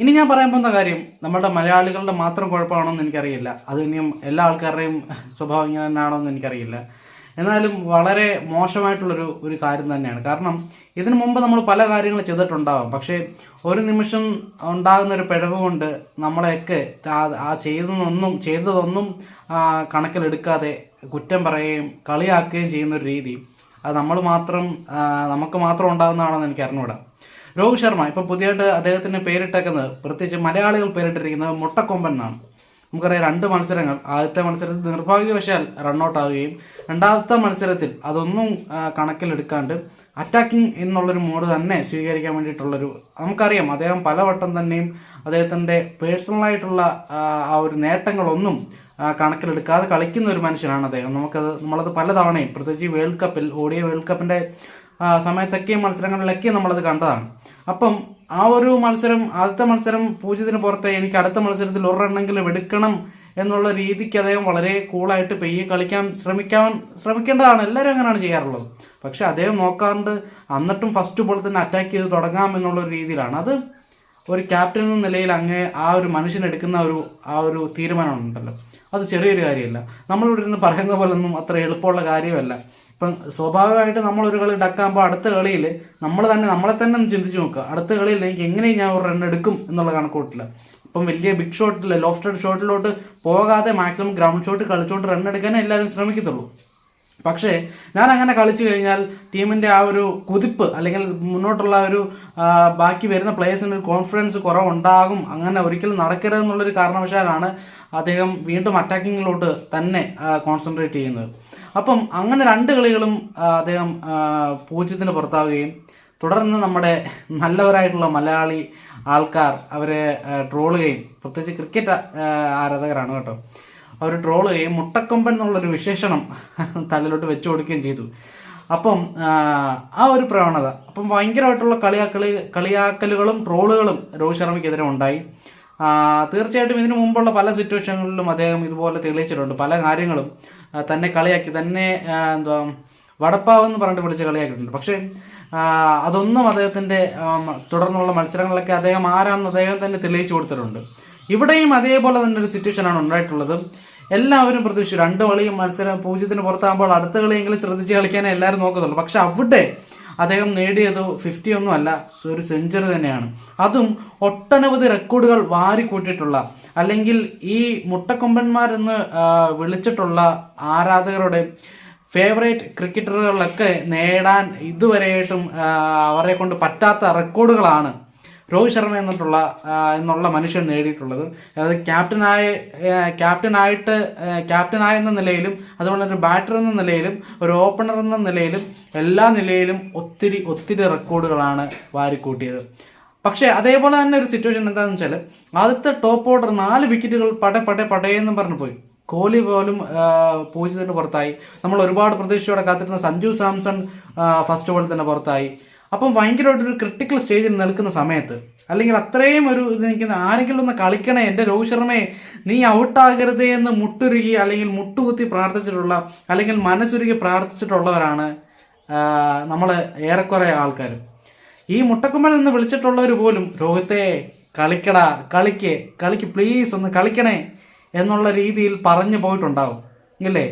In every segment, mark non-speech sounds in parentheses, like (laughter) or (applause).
ഇനി ഞാൻ പറയാൻ പോകുന്ന കാര്യം നമ്മുടെ മലയാളികളുടെ മാത്രം കുഴപ്പമാണോന്ന് എനിക്കറിയില്ല. അത് ഇനിയും എല്ലാ ആൾക്കാരുടെയും സ്വഭാവം ഇങ്ങനെ തന്നെയാണോ എന്ന് എനിക്കറിയില്ല. എന്നാലും വളരെ മോശമായിട്ടുള്ളൊരു ഒരു കാര്യം തന്നെയാണ്. കാരണം ഇതിനു മുമ്പ് നമ്മൾ പല കാര്യങ്ങൾ ചെയ്തിട്ടുണ്ടാവാം. പക്ഷേ ഒരു നിമിഷം ഉണ്ടാകുന്ന ഒരു പിഴവ് കൊണ്ട് നമ്മളെയൊക്കെ ആ- ചെയ്തതൊന്നും ചെയ്തതൊന്നും കണക്കിലെടുക്കാതെ കുറ്റം പറയുകയും കളിയാക്കുകയും ചെയ്യുന്ന ഒരു രീതി അത് നമ്മൾ മാത്രം നമുക്ക് മാത്രം ഉണ്ടാകുന്നതാണെന്ന് എനിക്ക് അറിഞ്ഞുകൂടാ. രോഹിത് ശർമ്മ ഇപ്പം പുതിയതായിട്ട് അദ്ദേഹത്തിന് പേരിട്ടേക്കുന്നത് പ്രത്യേകിച്ച് മലയാളികൾ പേരിട്ടിരിക്കുന്നത് മുട്ടക്കൊമ്പൻ എന്നാണ്. നമുക്കറിയാം രണ്ട് മത്സരങ്ങൾ. ആദ്യത്തെ മത്സരത്തിൽ നിർഭാഗ്യവശാൽ റണ്ണൗട്ട് ആവുകയും രണ്ടാമത്തെ മത്സരത്തിൽ അതൊന്നും കണക്കിലെടുക്കാണ്ട് അറ്റാക്കിംഗ് എന്നുള്ളൊരു മോഡ് തന്നെ സ്വീകരിക്കാൻ വേണ്ടിയിട്ടുള്ളൊരു നമുക്കറിയാം അദ്ദേഹം പലവട്ടം തന്നെയും അദ്ദേഹത്തിന്റെ പേഴ്സണലായിട്ടുള്ള ആ ഒരു നേട്ടങ്ങളൊന്നും കണക്കിലെടുക്കാതെ കളിക്കുന്ന ഒരു മനുഷ്യനാണ് അദ്ദേഹം. നമുക്കത് നമ്മളത് പലതവണയും പ്രത്യേകിച്ച് വേൾഡ് കപ്പിൽ ഓടിയ വേൾഡ് കപ്പിന്റെ ആ, മത്സരങ്ങളിലൊക്കെ നമ്മളത് കണ്ടതാണ്. അപ്പം ആ ഒരു മത്സരം ആദ്യത്തെ മത്സരം പൂജ്യത്തിന് പുറത്തെ എനിക്ക് അടുത്ത മത്സരത്തിൽ ഒരെണ്ണെങ്കിലും എടുക്കണം എന്നുള്ള രീതിക്ക് അദ്ദേഹം വളരെ കൂളായിട്ട് പെയ്യെ കളിക്കാൻ ശ്രമിക്കാൻ ശ്രമിക്കേണ്ടതാണ്. എല്ലാവരും അങ്ങനെയാണ് ചെയ്യാറുള്ളത്. പക്ഷെ അദ്ദേഹം നോക്കാറുണ്ട് എന്നിട്ടും ഫസ്റ്റ് ബോൾ തന്നെ അറ്റാക്ക് ചെയ്ത് തുടങ്ങാം എന്നുള്ള രീതിയിലാണ്. അത് ഒരു ക്യാപ്റ്റൻ എന്ന നിലയിൽ അങ്ങേ ആ ഒരു മനുഷ്യൻ എടുക്കുന്ന ഒരു ആ ഒരു തീരുമാനം ഉണ്ടല്ലോ അത് ചെറിയൊരു കാര്യമല്ല. നമ്മളിവിടെ ഇരുന്ന് പറയുന്ന പോലൊന്നും അത്ര എളുപ്പമുള്ള കാര്യമല്ല. ഇപ്പം സ്വാഭാവികമായിട്ട് നമ്മളൊരു കളി ഡക്കാകുമ്പോൾ അടുത്ത കളിയിൽ നമ്മൾ തന്നെ നമ്മളെ തന്നെ ഒന്ന് ചിന്തിച്ച് നോക്കുക. അടുത്ത കളിയിൽ എനിക്ക് എങ്ങനെ ഞാൻ ഒരു റൺ എടുക്കും എന്നുള്ള കണക്കൂട്ടില്ല. ഇപ്പം വലിയ ബിഗ് ഷോട്ടിൽ ലോഫ്റ്റഡ് ഷോട്ടിലോട്ട് പോകാതെ മാക്സിമം ഗ്രൗണ്ട് ഷോട്ട് കളിച്ചോട്ട് റൺ എല്ലാവരും ശ്രമിക്കത്തുള്ളൂ. പക്ഷേ ഞാൻ അങ്ങനെ കളിച്ചു കഴിഞ്ഞാൽ ടീമിന്റെ ആ ഒരു കുതിപ്പ് അല്ലെങ്കിൽ മുന്നോട്ടുള്ള ഒരു ബാക്കി വരുന്ന പ്ലേയേഴ്സിന് ഒരു കോൺഫിഡൻസ് കുറവുണ്ടാകും. അങ്ങനെ ഒരിക്കലും നടക്കരുതെന്നുള്ളൊരു കാരണവശാലാണ് അദ്ദേഹം വീണ്ടും അറ്റാക്കിങ്ങിലോട്ട് തന്നെ കോൺസെൻട്രേറ്റ് ചെയ്യുന്നത്. അപ്പം അങ്ങനെ രണ്ട് കളികളും അദ്ദേഹം പൂജ്യത്തിന് പുറത്താവുകയും തുടർന്ന് നമ്മുടെ നല്ലവരായിട്ടുള്ള മലയാളി ആൾക്കാർ അവരെ ട്രോളുകയും പ്രത്യേകിച്ച് ക്രിക്കറ്റ് ആരാധകരാണ് കേട്ടോ. അവർ ട്രോൾ ചെയ്യുകയും മുട്ടക്കൊമ്പൻ എന്നുള്ളൊരു വിശേഷണം തലയിലോട്ട് വെച്ചു കൊടുക്കുകയും ചെയ്തു. അപ്പം ആ, ഒരു പ്രവണത. അപ്പം ഭയങ്കരമായിട്ടുള്ള കളിയാക്കളി കളിയാക്കലുകളും ട്രോളുകളും രോഹിത് ശർമ്മയ്ക്കെതിരെ ഉണ്ടായി. തീർച്ചയായിട്ടും ഇതിനു മുമ്പുള്ള പല സിറ്റുവേഷനുകളിലും അദ്ദേഹം ഇതുപോലെ തെളിയിച്ചിട്ടുണ്ട്. പല കാര്യങ്ങളും തന്നെ കളിയാക്കി തന്നെ എന്തുവാ വടപ്പാവ് എന്ന് പറഞ്ഞിട്ട് വിളിച്ച് കളിയാക്കിയിട്ടുണ്ട്. പക്ഷേ അതൊന്നും അദ്ദേഹത്തിന്റെ തുടർന്നുള്ള മത്സരങ്ങളിലൊക്കെ അദ്ദേഹം ആരാണെന്ന് അദ്ദേഹം തന്നെ തെളിയിച്ചു കൊടുത്തിട്ടുണ്ട്. ഇവിടെയും അതേപോലെ തന്നെ ഒരു സിറ്റുവേഷനാണ് ഉണ്ടായിട്ടുള്ളത്. എല്ലാവരും പ്രതീക്ഷിച്ചു രണ്ട് കളിയും മത്സരം പൂജ്യത്തിന് പുറത്താകുമ്പോൾ അടുത്ത കളിയെങ്കിലും ശ്രദ്ധിച്ച് കളിക്കാനേ എല്ലാവരും നോക്കത്തുള്ളൂ. പക്ഷെ അവിടെ അദ്ദേഹം നേടിയത് ഫിഫ്റ്റി ഒന്നും അല്ല ഒരു സെഞ്ചുറി തന്നെയാണ്. അതും ഒട്ടനവധി റെക്കോർഡുകൾ വാരിക്കൂട്ടിയിട്ടുള്ള അല്ലെങ്കിൽ ഈ മുട്ടക്കൊമ്പന്മാരെന്ന് വിളിച്ചിട്ടുള്ള ആരാധകരുടെ ഫേവറേറ്റ് ക്രിക്കറ്ററുകളിലൊക്കെ നേടാൻ ഇതുവരെയായിട്ടും അവരെ കൊണ്ട് പറ്റാത്ത റെക്കോർഡുകളാണ് രോഹിത് ശർമ്മ എന്നിട്ടുള്ള എന്നുള്ള മനുഷ്യൻ നേടിയിട്ടുള്ളത്. അതായത് ക്യാപ്റ്റനായ ക്യാപ്റ്റനായിട്ട് ക്യാപ്റ്റനായ എന്ന നിലയിലും അതുപോലെ ഒരു ബാറ്റർ എന്ന നിലയിലും ഒരു ഓപ്പണർ എന്ന നിലയിലും എല്ലാ നിലയിലും ഒത്തിരി ഒത്തിരി റെക്കോർഡുകളാണ് വാരിക്കൂട്ടിയത്. പക്ഷേ അതേപോലെ തന്നെ ഒരു സിറ്റുവേഷൻ എന്താണെന്ന് വെച്ചാൽ ആദ്യത്തെ ടോപ്പ് ഓർഡർ നാല് വിക്കറ്റുകൾ പടേ പടേ പടയെന്നും പറഞ്ഞു പോയി. കോഹ്ലി പോലും പൂജ്യത്തിന് പുറത്തായി. നമ്മൾ ഒരുപാട് പ്രതീക്ഷയോടെ കാത്തിരുന്ന സഞ്ജു സാംസൺ ഫസ്റ്റ് ബോളിൽ തന്നെ പുറത്തായി. അപ്പം ഭയങ്കരമായിട്ടൊരു ക്രിട്ടിക്കൽ സ്റ്റേജിൽ നിൽക്കുന്ന സമയത്ത് അല്ലെങ്കിൽ അത്രയും ഒരു ഇത് നിൽക്കുന്ന ആരെങ്കിലും ഒന്ന് കളിക്കണേ എന്റെ രോഹിത് ശർമ്മയെ നീ ഔട്ടാകരുതേ എന്ന് മുട്ടുരുകി അല്ലെങ്കിൽ മുട്ടുകുത്തി പ്രാർത്ഥിച്ചിട്ടുള്ള അല്ലെങ്കിൽ മനസ്സുരുകി പ്രാർത്ഥിച്ചിട്ടുള്ളവരാണ് നമ്മൾ ഏറെക്കുറെ ആൾക്കാർ ഈ മുട്ടക്കുമ്മൽ നിന്ന് വിളിച്ചിട്ടുള്ളവർ പോലും രോഹിത്തെ കളിക്കടാ കളിക്ക് കളിക്ക് പ്ലീസ് ഒന്ന് കളിക്കണേ എന്നുള്ള രീതിയിൽ പറഞ്ഞു പോയിട്ടുണ്ടാവും ഇല്ലേ?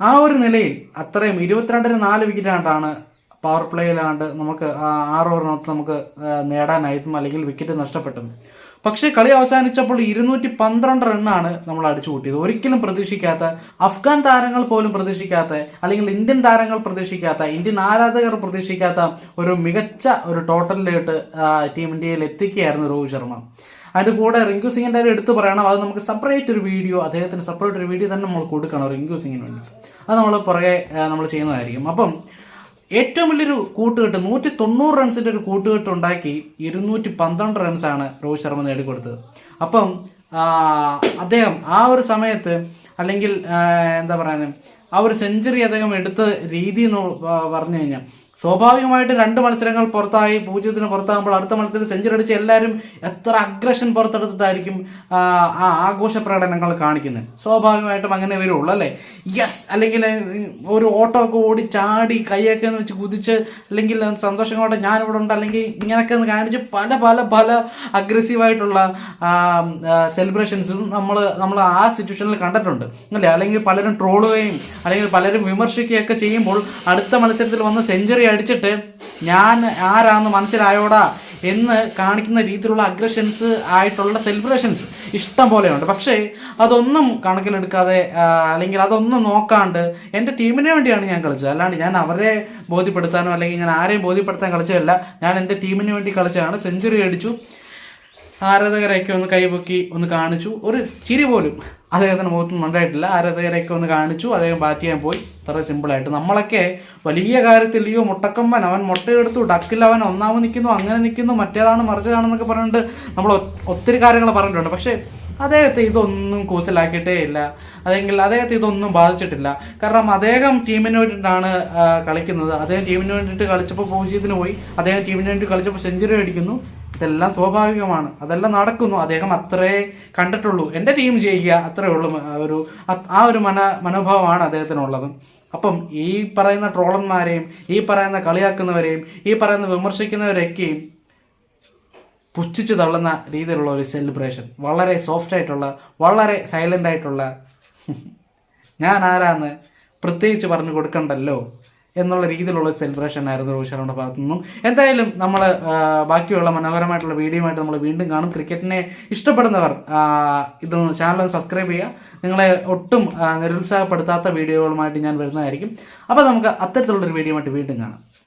ആ ഒരു നിലയിൽ അത്രയും ഇരുപത്തിരണ്ടിന് നാല് വിക്കറ്റാണ്ടാണ് പവർ പ്ലേയിലാണ്ട് നമുക്ക് ആറ് ഓവറിനകത്ത് നമുക്ക് നേടാനായിരുന്നു അല്ലെങ്കിൽ വിക്കറ്റ് നഷ്ടപ്പെട്ടത്. പക്ഷേ കളി അവസാനിച്ചപ്പോൾ ഇരുന്നൂറ്റി പന്ത്രണ്ട് റണ്ണാണ് നമ്മൾ അടിച്ചു കൂട്ടിയത്. ഒരിക്കലും പ്രതീക്ഷിക്കാത്ത അഫ്ഗാൻ താരങ്ങൾ പോലും പ്രതീക്ഷിക്കാത്ത അല്ലെങ്കിൽ ഇന്ത്യൻ താരങ്ങൾ പ്രതീക്ഷിക്കാത്ത ഇന്ത്യൻ ആരാധകർ പ്രതീക്ഷിക്കാത്ത ഒരു മികച്ച ഒരു ടോട്ടലിലോട്ട് ടീം ഇന്ത്യയിൽ എത്തിക്കുകയായിരുന്നു രോഹിത് ശർമ്മ. അതിന്റെ കൂടെ റിങ്കു സിംഗിന്റെ കാര്യം എടുത്തു പറയണം അത് നമുക്ക് സെപ്പറേറ്റ് ഒരു വീഡിയോ അദ്ദേഹത്തിന് സെപ്പറേറ്റ് ഒരു വീഡിയോ തന്നെ നമ്മൾ കൊടുക്കണം റിങ്കു സിംഗിന് വേണ്ടിയിട്ട്. അത് നമ്മൾ പുറകെ നമ്മൾ ചെയ്യുന്നതായിരിക്കും. അപ്പം ഏറ്റവും വലിയൊരു കൂട്ടുകെട്ട് നൂറ്റി തൊണ്ണൂറ് റൺസിന്റെ ഒരു കൂട്ടുകെട്ട് ഉണ്ടാക്കി ഇരുന്നൂറ്റി പന്ത്രണ്ട് റൺസാണ് രോഹിത് ശർമ്മ നേടിക്കൊടുത്തത്. അപ്പം അദ്ദേഹം ആ ഒരു സമയത്ത് അല്ലെങ്കിൽ എന്താ പറയുന്നത് ആ ഒരു സെഞ്ചുറി അദ്ദേഹം എടുത്ത രീതി എന്ന് പറഞ്ഞു കഴിഞ്ഞാൽ സ്വാഭാവികമായിട്ട് രണ്ട് മത്സരങ്ങൾ പുറത്തായി പൂജ്യത്തിന് പുറത്താകുമ്പോൾ അടുത്ത മത്സരത്തിൽ സെഞ്ചുറി അടിച്ച് എല്ലാവരും എത്ര അഗ്രഷൻ പുറത്തെടുത്തിട്ടായിരിക്കും ആ, ആഘോഷ പ്രകടനങ്ങൾ കാണിക്കുന്നത്. സ്വാഭാവികമായിട്ടും അങ്ങനെ വരുള്ളൂ അല്ലേ? യെസ് അല്ലെങ്കിൽ ഒരു ഓട്ടോ ഒക്കെ ഓടി ചാടി കൈയൊക്കെ വെച്ച് കുതിച്ച് അല്ലെങ്കിൽ സന്തോഷങ്ങളോടെ ഞാനിവിടെ ഉണ്ട് അല്ലെങ്കിൽ ഇങ്ങനെയൊക്കെ ഒന്ന് കാണിച്ച് പല പല പല അഗ്രസീവായിട്ടുള്ള സെലിബ്രേഷൻസും നമ്മൾ നമ്മൾ ആ സിറ്റുവേഷനിൽ കണ്ടിട്ടുണ്ട് അല്ലേ? അല്ലെങ്കിൽ പലരും ട്രോളുകയും അല്ലെങ്കിൽ പലരും വിമർശിക്കുകയൊക്കെ ചെയ്യുമ്പോൾ അടുത്ത മത്സരത്തിൽ വന്ന് സെഞ്ചുറി അടിച്ചിട്ട് ഞാൻ ആരാന്ന് മനസ്സിലായോടാ എന്ന് കാണിക്കുന്ന രീതിയിലുള്ള അഗ്രഷൻസ് ആയിട്ടുള്ള സെലിബ്രേഷൻസ് ഇഷ്ടം പോലെയുണ്ട്. പക്ഷേ അതൊന്നും കണക്കിലെടുക്കാതെ അല്ലെങ്കിൽ അതൊന്നും നോക്കാണ്ട് എന്റെ ടീമിന് വേണ്ടിയാണ് ഞാൻ കളിച്ചത്. അല്ലാണ്ട് ഞാൻ അവരെ ബോധ്യപ്പെടുത്താനോ അല്ലെങ്കിൽ ഞാൻ ആരെയും ബോധ്യപ്പെടുത്താൻ കളിച്ചതല്ല. ഞാൻ എന്റെ ടീമിന് വേണ്ടി കളിച്ചതാണ്. സെഞ്ചുറി അടിച്ചു. ആരാധകരെയൊക്കെ ഒന്ന് കൈപൊക്കി ഒന്ന് കാണിച്ചു. ഒരു ചിരി പോലും അദ്ദേഹത്തിന് മുഖത്തൊന്നും ഉണ്ടായിട്ടില്ല. ആരാധകരെയൊക്കെ ഒന്ന് കാണിച്ചു. അദ്ദേഹം ബാറ്റ് ചെയ്യാൻ പോയി. അത്ര സിമ്പിളായിട്ട് നമ്മളൊക്കെ വലിയ കാര്യത്തിൽ അയ്യോ മുട്ടക്കമ്പൻ അവൻ മുട്ടയെടുത്തു. ഡക്കിൽ അവൻ ഒന്നാമത് നിൽക്കുന്നു അങ്ങനെ നിൽക്കുന്നു മറ്റേതാണ് മറിച്ചതാണെന്നൊക്കെ പറഞ്ഞിട്ട് നമ്മൾ ഒത്തിരി കാര്യങ്ങൾ പറഞ്ഞിട്ടുണ്ട്. പക്ഷേ അദ്ദേഹത്തെ ഇതൊന്നും കൂസലാക്കിയിട്ടേ ഇല്ല. അല്ലെങ്കിൽ അദ്ദേഹത്തെ ഇതൊന്നും ബാധിച്ചിട്ടില്ല. കാരണം അദ്ദേഹം ടീമിന് വേണ്ടിയിട്ടാണ് കളിക്കുന്നത്. അദ്ദേഹം ടീമിന് വേണ്ടിയിട്ട് കളിച്ചപ്പോൾ പൂജ്യത്തിന് പോയി. അദ്ദേഹം ടീമിന് വേണ്ടി കളിച്ചപ്പോൾ സെഞ്ചുറി അടിക്കുന്നു. ഇതെല്ലാം സ്വാഭാവികമാണ്. അതെല്ലാം നടക്കുന്നു. അദ്ദേഹം അത്രേ കണ്ടിട്ടുള്ളൂ. എന്റെ ടീം ചെയ്യുക അത്രേ ഉള്ളൂ. ഒരു ആ ഒരു മന മനോഭാവമാണ് അദ്ദേഹത്തിനുള്ളത്. അപ്പം ഈ പറയുന്ന ട്രോളന്മാരെയും ഈ പറയുന്ന കളിയാക്കുന്നവരെയും ഈ പറയുന്ന വിമർശിക്കുന്നവരെയൊക്കെയും പുച്ഛിച്ച് തള്ളുന്ന രീതിയിലുള്ള ഒരു സെലിബ്രേഷൻ വളരെ സോഫ്റ്റ് ആയിട്ടുള്ള വളരെ സൈലന്റ് ആയിട്ടുള്ള (laughs) ഞാൻ ആരാന്ന് പ്രത്യേകിച്ച് പറഞ്ഞു കൊടുക്കണ്ടല്ലോ. എന്നുള്ള രീതിയിലുള്ള സെലിബ്രേഷൻ ആയിരുന്നു രോഹിത് ശർമ്മയുടെ ഭാഗത്തു നിന്നും. എന്തായാലും നമ്മൾ ബാക്കിയുള്ള മനോഹരമായിട്ടുള്ള വീഡിയോയുമായിട്ട് നമ്മൾ വീണ്ടും കാണും. ക്രിക്കറ്റിനെ ഇഷ്ടപ്പെടുന്നവർ ഇത് ചാനൽ സബ്സ്ക്രൈബ് ചെയ്യുക. നിങ്ങളെ ഒട്ടും നിരുത്സാഹപ്പെടുത്താത്ത വീഡിയോകളുമായിട്ട് ഞാൻ വരുന്നതായിരിക്കും. അപ്പോൾ നമുക്ക് അത്തരത്തിലുള്ളൊരു വീഡിയോ ആയിട്ട് വീണ്ടും കാണാം.